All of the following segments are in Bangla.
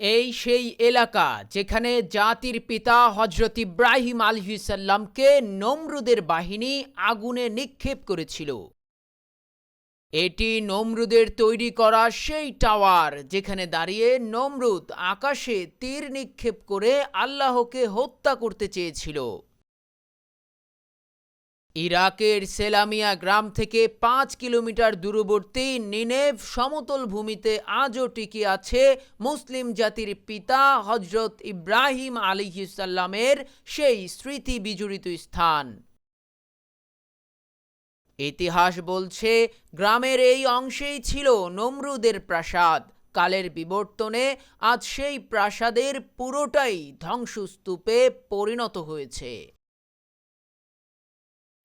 এই সেই এলাকা যেখানে জাতির পিতা হজরত ইব্রাহিম আলহিসাল্লামকে নমরুদের বাহিনী আগুনে নিক্ষেপ করেছিল। এটি নমরুদের তৈরি করা সেই টাওয়ার যেখানে দাঁড়িয়ে নমরুদ আকাশে তীর নিক্ষেপ করে আল্লাহকে হত্যা করতে চেয়েছিল। ইরাকের সেলামিয়া গ্রাম থেকে পাঁচ কিলোমিটার দূরবর্তী নিনেভ সমতল ভূমিতে আজও টিকে আছে মুসলিম জাতির পিতা হজরত ইব্রাহিম আলিহিসাল্লামের সেই স্মৃতি বিজড়িত স্থান। ইতিহাস বলছে, গ্রামের এই অংশেই ছিল নমরুদের প্রাসাদ। কালের বিবর্তনে আজ সেই প্রাসাদের পুরোটাই ধ্বংসস্তূপে পরিণত হয়েছে।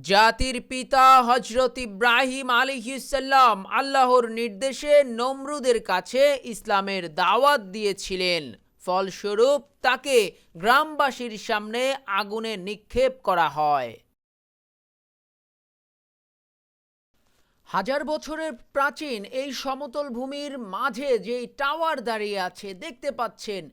জাতির পিতা হজরত ইব্রাহিম আলিহিসাল্লাম আল্লাহর নির্দেশে নমরুদের কাছে ইসলামের দাওয়াত দিয়েছিলেন। ফলস্বরূপ তাকে গ্রামবাসীর সামনে আগুনে নিক্ষেপ করা হয়। হাজার বছরের প্রাচীন এই সমতল ভূমির মাঝে যেই টাওয়ার দাঁড়িয়ে আছে দেখতে পাচ্ছেন,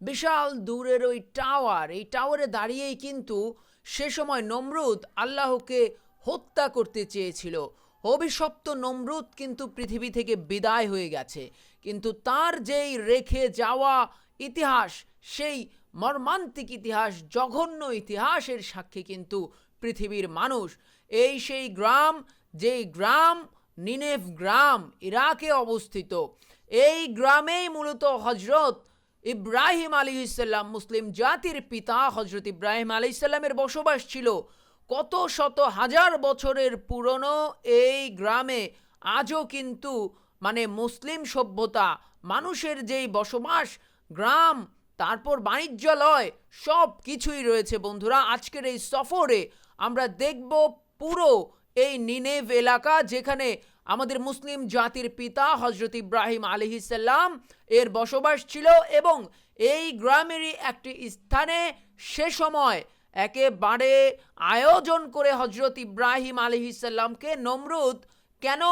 বিশাল দূরের ওই টাওয়ার, এই টাওয়ারে দাঁড়িয়েই কিন্তু সে সময় নমরুদ আল্লাহকে হত্যা করতে চেয়েছিল। অভিশপ্ত নমরুদ কিন্তু পৃথিবী থেকে বিদায় হয়ে গেছে। কিন্তু তার যেই রেখে যাওয়া ইতিহাস, সেই মর্মান্তিক ইতিহাস, জঘন্য ইতিহাসের সাক্ষী কিন্তু পৃথিবীর মানুষ। এই সেই গ্রাম, যেই গ্রাম নিনেভ গ্রাম, ইরাকে অবস্থিত। এই গ্রামেই মূলত হজরত ইব্রাহিম আলী ইসাল্লাম মুসলিম জাতির পিতা হজরত ইব্রাহিম আলী ইসাল্লামের বসবাস ছিল। কত শত হাজার বছরের পুরনো এই গ্রামে আজও কিন্তু মানে মুসলিম সভ্যতা, মানুষের যেই বসবাস, গ্রাম, তারপর বাণিজ্যালয় সব কিছুই রয়েছে বন্ধুরা। আজকের এই সফরে আমরা দেখব পুরো এই নিনেভ এলাকা যেখানে আমাদের মুসলিম জাতির পিতা হজরত ইব্রাহিম আলহিসাল্লাম এর বসবাস ছিল এবং এই গ্রামেরই একটি স্থানে সে সময় একেবারে আয়োজন করে হজরত ইব্রাহিম আলহিসাল্লামকে নমরুদ কেন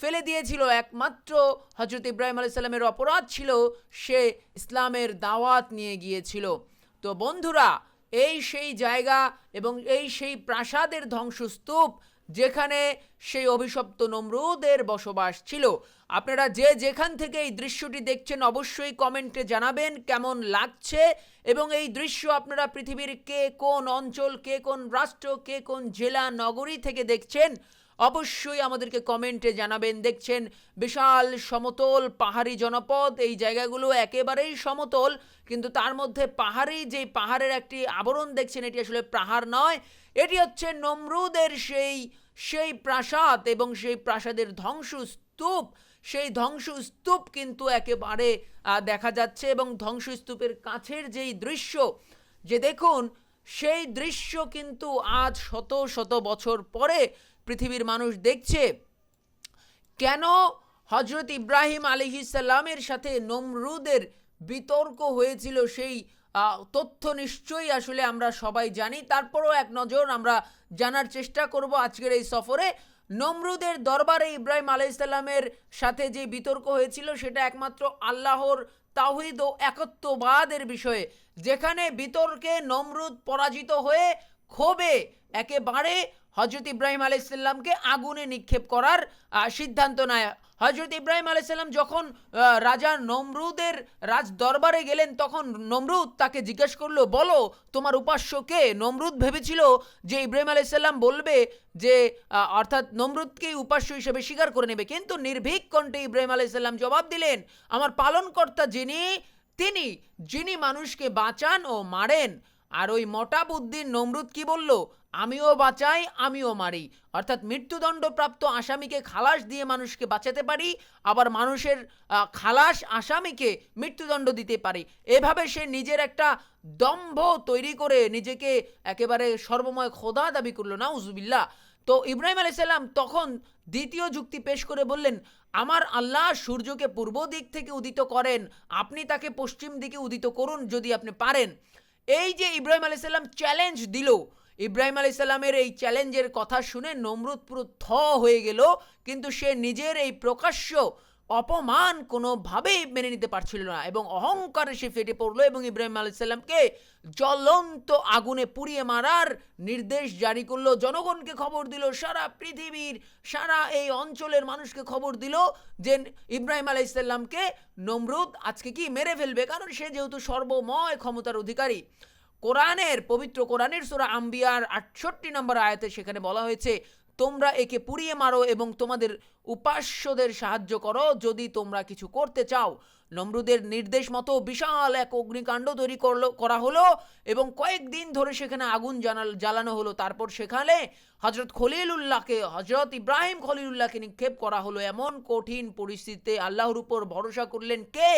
ফেলে দিয়েছিল? একমাত্র হজরত ইব্রাহিম আলাইসাল্লামের অপরাধ ছিল সে ইসলামের দাওয়াত নিয়ে গিয়েছিল। তো বন্ধুরা, এই সেই জায়গা এবং এই সেই প্রাসাদের ধ্বংসস্তূপ যেখানে সেই অভিশপ্ত নমরুদের বসবাস ছিল। আপনারা যে যেখান থেকে এই দৃশ্যটি দেখছেন, অবশ্যই কমেন্টে জানাবেন কেমন লাগছে এবং এই দৃশ্য আপনারা পৃথিবীর কে কোন অঞ্চল, কে কোন রাষ্ট্র, কে কোন জেলা, নগরী থেকে দেখছেন। অবশ্যই আমাদেরকে কমেন্টে জানাবেন। দেখছেন, বিশাল সমতল পাহাড়ি জনপদ। এই জায়গাগুলো একেবারেই সমতল, কিন্তু তার মধ্যে পাহাড়ি, যে পাহাড়ের একটি আবরণ দেখছেন, এটি আসলে পাহাড় নয়। এটি হচ্ছে নমরুদের সেই সেই প্রাসাদ এবং সেই প্রাসাদের ধ্বংসস্তূপ। সেই ধ্বংসস্তূপ কিন্তু একেবারে দেখা যাচ্ছে এবং ধ্বংসস্তূপের কাছের যেই দৃশ্য, যে দেখুন, সেই দৃশ্য কিন্তু আজ শত শত বছর পরে পৃথিবীর মানুষ দেখছে, কেন হজরত ইব্রাহিম আলিহিসাল্লামের সাথে নমরুদের বিতর্ক হয়েছিল সেই তথ্য নিশ্চয়ই আসলে আমরা সবাই জানি। তারপরও এক নজর আমরা জানার চেষ্টা করব আজকের এই সফরে। নমরুদের দরবারে ইব্রাহিম আলাইসাল্লামের সাথে যে বিতর্ক হয়েছিল, সেটা একমাত্র আল্লাহর তাহিদ ও একত্ববাদের বিষয়ে। যেখানে বিতর্কে নমরুদ পরাজিত হয়ে ক্ষোভে একেবারে হজরত ইব্রাহিম আলাইসাল্লামকে আগুনে নিক্ষেপ করার সিদ্ধান্ত নেয়। হজরত ইব্রাহিম আলাইসাল্লাম যখন রাজা নমরুদের রাজ দরবারে গেলেন, তখন নমরুদ তাকে জিজ্ঞেস করল, বলো, তোমার উপাস্য কে? নমরুদ ভেবেছিল যে ইব্রাহিম আলাইসাল্লাম বলবে যে অর্থাৎ নমরুদকেই উপাস্য হিসেবে স্বীকার করে নেবে। কিন্তু নির্ভীক কণ্ঠে ইব্রাহিম আলাইসাল্লাম জবাব দিলেন, আমার পালনকর্তা যিনি, তিনি, যিনি মানুষকে বাঁচান ও মারেন আর ওই মোটা বুদ্ধির নমরুদ কি বলল? আমিও বাঁচাই, আমিও মারি। অর্থাৎ মৃত্যুদণ্ডপ্রাপ্ত আসামিকে খালাস দিয়ে মানুষকে বাঁচাতে পারি, আবার মানুষের খালাস আসামিকে মৃত্যুদণ্ড দিতে পারি। এভাবে সে নিজের একটা দম্ভ তৈরি করে নিজেকে একেবারে সর্বময় খোদা দাবি করল না উজুবিল্লা তো ইব্রাহিম আলাইসাল্লাম তখন দ্বিতীয় যুক্তি পেশ করে বললেন, আমার আল্লাহ সূর্যকে পূর্ব দিক থেকে উদিত করেন। আপনি তাকে পশ্চিম দিকে উদিত করুন যদি আপনি পারেন। এই যে ইব্রাহিম আলাইসাল্লাম চ্যালেঞ্জ দিল, ইব্রাহিম আলি সাল্লামের এই চ্যালেঞ্জের কথা শুনে নমরুদ পুরো থ হয়ে গেল, কিন্তু সে নিজের এই প্রকাশ্য অপমান কোনোভাবেই মেনে নিতে পারছিল না এবং অহংকারে সে ফেটে পড়ল এবং ইব্রাহিম আলাইসাল্লামকে জ্বলন্ত আগুনে পুড়িয়ে মারার নির্দেশ জারি করল। জনগণকে খবর দিল, সারা পৃথিবীর, সারা এই অঞ্চলের মানুষকে খবর দিল যে ইব্রাহিম আলাইসাল্লামকে নমরুদ আজকে কি মেরে ফেলবে, কারণ সে যেহেতু সর্বময় ক্ষমতার অধিকারী। কোরআনের, পবিত্র কোরআনের সুরা আম্বিয়ার আটষট্টি নম্বর আয়াতে সেখানে বলা হয়েছে, তোমরা একে পুড়িয়ে মারো এবং তোমাদের উপাস্যদের সাহায্য করো, যদি তোমরা কিছু করতে চাও। নমরুদের নির্দেশ মতো বিশাল এক অগ্নিকাণ্ড তৈরি করল, করা হলো এবং কয়েকদিন ধরে সেখানে আগুন জানাল, জ্বালানো হলো। তারপর সেখানে হজরত খলিলুল্লাহকে হজরত ইব্রাহিম খলিলুল্লাহকে নিক্ষেপ করা হলো। এমন কঠিন পরিস্থিতিতে আল্লাহর উপর ভরসা করলেন কে?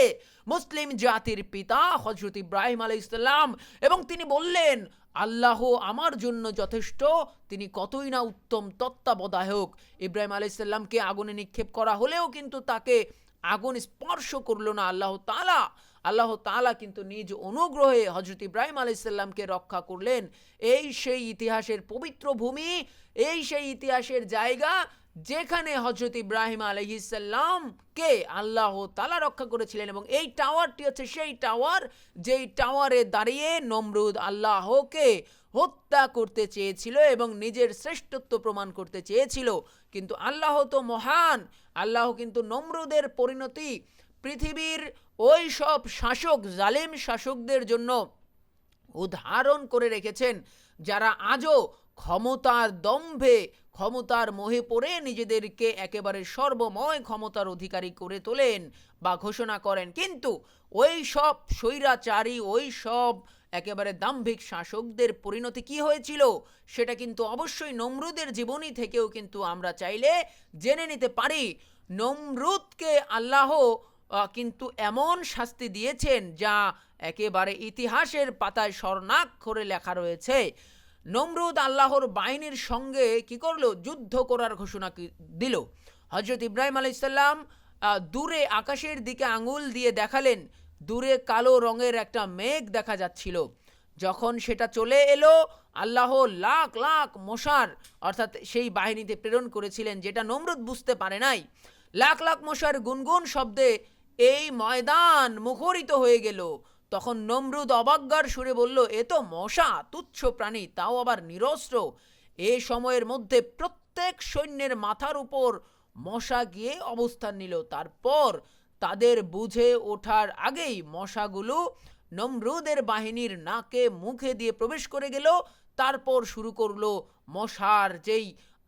মুসলিম জাতির পিতা হজরত ইব্রাহিম আলাই ইসলাম এবং তিনি বললেন, আল্লাহ আমার জন্য যথেষ্ট, তিনি কতই না উত্তম তত্ত্বাবধায়ক। ইব্রাহিম আলাইসাল্লামকে আগুনে নিক্ষেপ করা হলেও কিন্তু তাকে আগুন স্পর্শ করল না আল্লাহ তালা আল্লাহ তালা কিন্তু নিজ অনুগ্রহে হজরত ইব্রাহিম আলাইসাল্লামকে রক্ষা করলেন। এই সেই ইতিহাসের পবিত্র ভূমি, এই সেই ইতিহাসের জায়গা যেখানে হজরত ইব্রাহিম আলহিসাল্লামকে আল্লাহ তালা রক্ষা করেছিলেন এবং এই টাওয়ারটি হচ্ছে সেই টাওয়ার, যেই টাওয়ারে দাঁড়িয়ে নমরুদ আল্লাহকে হত্যা করতে চেয়েছিল এবং নিজের শ্রেষ্ঠত্ব প্রমাণ করতে চেয়েছিল। কিন্তু আল্লাহ তো মহান, আল্লাহ কিন্তু নমরুদের পরিণতি, পৃথিবীর ওই সব শাসক, জালেম শাসকদের জন্য উদাহরণ করে রেখেছেন, যারা আজও ক্ষমতার দম্ভে, ক্ষমতার মোহে পড়ে নিজেদেরকে একেবারে সর্বময় ক্ষমতার অধিকারী করে তোলেন বা ঘোষণা করেন। কিন্তু ওই সব স্বৈরাচারী, ওই সব একেবারে দাম্ভিক শাসকদের পরিণতি কি হয়েছিল, সেটা কিন্তু অবশ্যই নমরুদের জীবনী থেকেও কিন্তু আমরা চাইলে জেনে নিতে পারি। নমরুদকে আল্লাহ কিন্তু এমন শাস্তি দিয়েছেন যা একেবারে ইতিহাসের পাতায় স্বর্ণাক্ষরে লেখা রয়েছে। নমরুদ আল্লাহর বাহিনীর সঙ্গে কি করল? যুদ্ধ করার ঘোষণা দিল? হজরত ইব্রাহিম আলাইসাল্লাম দূরে আকাশের দিকে আঙুল দিয়ে দেখালেন, দূরে কালো রঙের একটা মেঘ দেখা যাচ্ছিল। যখন সেটা চলে এলো, আল্লাহ লাখ লাখ মশার, অর্থাৎ সেই বাহিনীতে প্রেরণ করেছিলেন, যেটা নমরুদ বুঝতে পারে নাই। লাখ লাখ মশার গুনগুন শব্দে এই ময়দান মুখরিত হয়ে গেল। তখন নমরুদ অবাজ্ঞার সুরে বলল, এ তো মশা, তুচ্ছ প্রাণী, তাও আবার নিরস্ত্র। এ সময়ের মধ্যে প্রত্যেক সৈন্যের মাথার উপর মশা গিয়ে অবস্থান নিল। তারপর তাদের বুঝে ওঠার আগেই মশাগুলো নমরুদের বাহিনীর নাকে মুখে দিয়ে প্রবেশ করে গেল। তারপর শুরু করল মশার যেই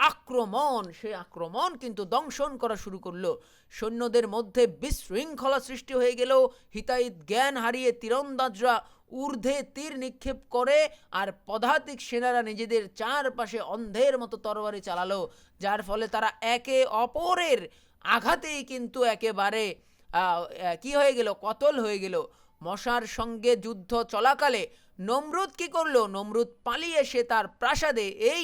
আক্রমণ, সে আক্রমণ কিন্তু দংশন করা শুরু করল। সৈন্যদের মধ্যে বিশৃঙ্খলা সৃষ্টি হয়ে গেল। হিতাহিত জ্ঞান হারিয়ে তীরন্দাজরা ঊর্ধ্বে তীর নিক্ষেপ করে আর পদাতিক সেনারা নিজেদের চারপাশে অন্ধের মতো তরবারি চালালো, যার ফলে তারা একে অপরের আঘাতেই কিন্তু একেবারে কি হয়ে গেল? কতল হয়ে গেল। মশার সঙ্গে যুদ্ধ চলাকালে নমরুদ কি করল? নমরুদ পালিয়ে সে তার প্রাসাদে এই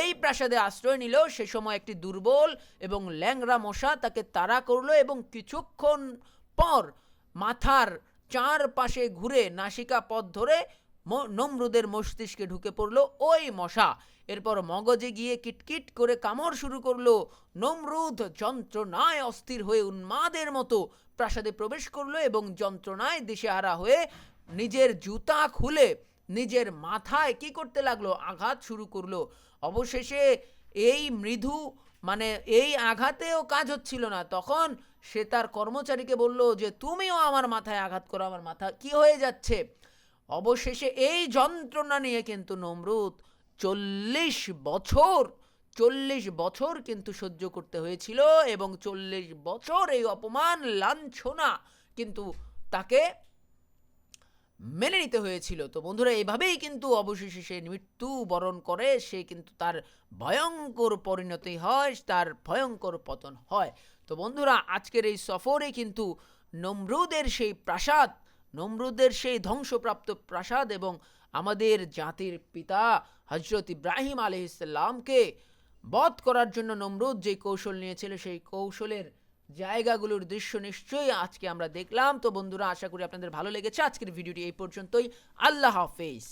এই প্রাসাদে আশ্রয় নিল। সে সময় একটি দুর্বল এবং ল্যাংরা মশা তাকে তাড়া করল এবং কিছুক্ষণ পর মাথার চার পাশে ঘুরে নাসিকা পথ ধরে নমরুদের মস্তিষ্কে ঢুকে পড়ল ওই মশা। এরপর মগজে গিয়ে কিটকিট করে কামড় শুরু করল। নমরুদ যন্ত্রণায় অস্থির হয়ে উন্মাদের মতো প্রাসাদে প্রবেশ করল এবং যন্ত্রণায় দিশেহারা হয়ে নিজের জুতা খুলে নিজের মাথায় কি করতে লাগল? আঘাত শুরু করল। অবশেষে এই মৃদু মানে এই আঘাতেও কাজ হচ্ছিল না। তখন সে তার কর্মচারীকে বলল যে, তুমিও আমার মাথায় আঘাত করো, আমার মাথা কি হয়ে যাচ্ছে? অবশেষে এই যন্ত্রণা নিয়ে কিন্তু নমরুদ চল্লিশ বছর চল্লিশ বছর কিন্তু সহ্য করতে হয়েছিল এবং চল্লিশ বছর এই অপমান, লাঞ্ছনা কিন্তু তাকে মেনে নিতে হয়েছিল। তো বন্ধুরা, এভাবেই কিন্তু অবশেষে সে মৃত্যু বরণ করে। সে কিন্তু তার ভয়ঙ্কর পরিণতি হয়, তার ভয়ঙ্কর পতন হয়। তো বন্ধুরা, আজকের এই সফরে কিন্তু নমরুদের সেই প্রাসাদ, নমরুদের সেই ধ্বংসপ্রাপ্ত প্রাসাদ এবং আমাদের জাতির পিতা হজরত ইব্রাহিম আলহিসাল্লামকে বধ করার জন্য নমরুদ যে কৌশল নিয়েছিল, সেই কৌশলের জায়গাগুলোর দৃশ্য নিশ্চয়ই আজকে আমরা দেখলাম। তো বন্ধুরা, আশা করি আপনাদের ভালো লেগেছে। আজকের ভিডিওটি এই পর্যন্তই। আল্লাহ হাফেজ।